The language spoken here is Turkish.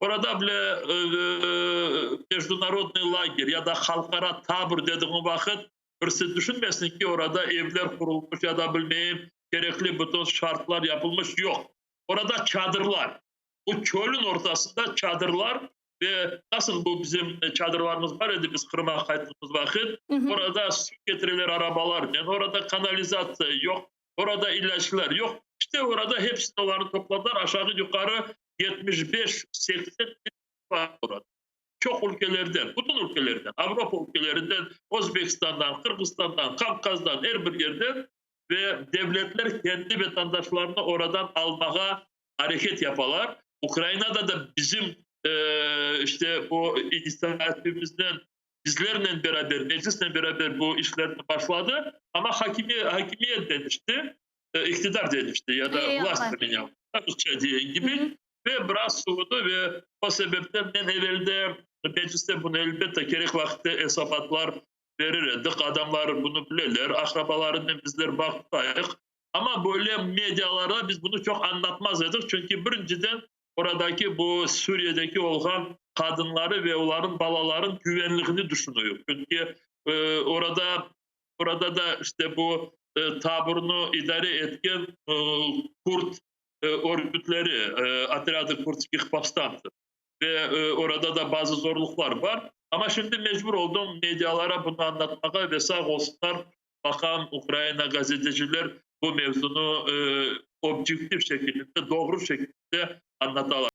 Orada bile e, международный лагерь ya da halkara tabur dediğin vakit birisi düşünmesin ki orada evler kurulmuş ya da bilmeyeyim gerekli bütün şartlar yapılmış yok. Orada çadırlar. Bu çölün ortasında çadırlar ve nasıl bu bizim e, çadırlarımız var idi biz Kırım'a kayıttığımız vakit Hı hı. Orada su getirilir arabalar, yani orada kanalizasyon yok, orada ilaçlar yok. İşte orada hepsini onları topladılar aşağı yukarı 75-80 bin var. Çok ülkelerden, bütün ülkelerden, Avrupa ülkelerinden, Özbekistan'dan, Kırgızistan'dan, Kafkas'tan her bir yerden ve devletler kendi vatandaşlarını oradan almaya hareket yapalar. Ukrayna'da da bizim e, işte bu inisiyatifimizden bizlerle beraber, meclisle beraber bu işler başladı. Ama hakimi, hakimiyet denişti, e, iktidar denişti ya da e, vlast denişti. Rusça diyen gibi. Hı hı. Ve soğudu ve o sebepten ben evvelde mecliste bunu elbette gerek vakitte hesapatlar verirdik. Adamlar bunu bilirler. Akrabalarından bizler baktık. Ama böyle medyalara biz bunu çok anlatmazdık. Çünkü birinciden oradaki bu Suriye'deki olan kadınları ve onların balaların güvenliğini düşünüyor. Çünkü e, orada orada da işte bu e, taburunu idare etken e, Kurt örgütleri, e, Atiradı Kurtskih Povstantı ve e, orada da bazı zorluklar var. Ama şimdi mecbur oldum medyalara bunu anlatmaya ve sağ olsunlar bakan Ukrayna gazeteciler bu mevzunu e, objektif şekilde, doğru şekilde anlatalar.